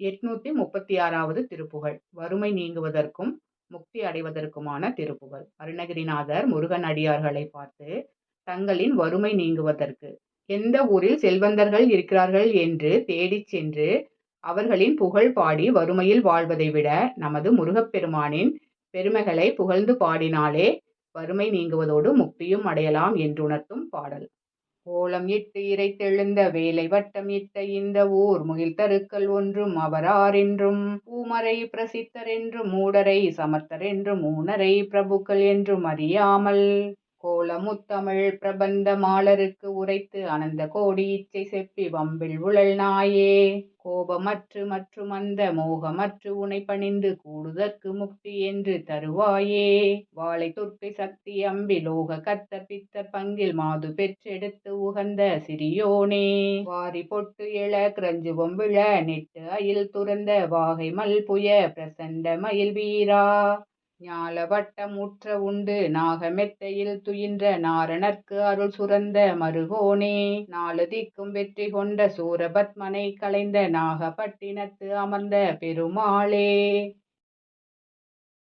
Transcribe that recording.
எட்நூத்தி முப்பத்தி ஆறாவது திருப்புகழ். வறுமை நீங்குவதற்கும் முக்தி அடைவதற்குமான திருப்புகழ். அருணகிரிநாதர் முருகன் அடியார்களை பார்த்து தங்களின் வறுமை நீங்குவதற்கு. எந்த ஊரில் செல்வந்தர்கள் இருக்கிறார்கள் என்று தேடிச் சென்று அவர்களின் புகழ் பாடி வறுமையில் வாழ்வதை விட நமது முருகப்பெருமானின் பெருமைகளை புகழ்ந்து பாடினாலே வறுமை நீங்குவதோடு முக்தியும் அடையலாம் என்றுணர்த்தும் பாடல். ஓலம் இட்டு இறைத்தெழுந்த வேலை வட்டம் இட்ட இந்த ஊர் முகில் தருக்கள் ஒன்றும் அவராரென்றும் பூமரை பிரசித்தர் என்றும் மூடரை சமர்த்தர் என்றும் ஊனரை பிரபுக்கள் என்றும் அறியாமல் கோலமுத்தமிழ் பிரபந்த மாலருக்கு உரைத்து அனந்த கோடி இச்சை செப்பி வம்பில் உழல் நாயே. கோபமற்று மற்றும் அந்த மோகமற்று உனை பணிந்து கூடுதற்கு முக்தி என்று தருவாயே. வாழை துர்க்கை சக்தி அம்பி லோக கத்தர் பித்தர் பங்கில் மாது பெற்றெடுத்து உகந்த சிறியோனே. வாரி பொட்டு இள கிரஞ்சு பொம்பிழ நெட்டு அயில் துறந்த வாகை மல் புய பிரசண்ட மயில் வீரா. ஞால வட்டம் உண்டு. நாகமெத்தையில் துயின்ற நாரணர்க்கு அருள் சுரந்த மருகோனே. நாலு திக்கும் வெற்றி கொண்ட சூரபத்மனை கலைந்த நாகப்பட்டினத்து அமர்ந்த பெருமாளே.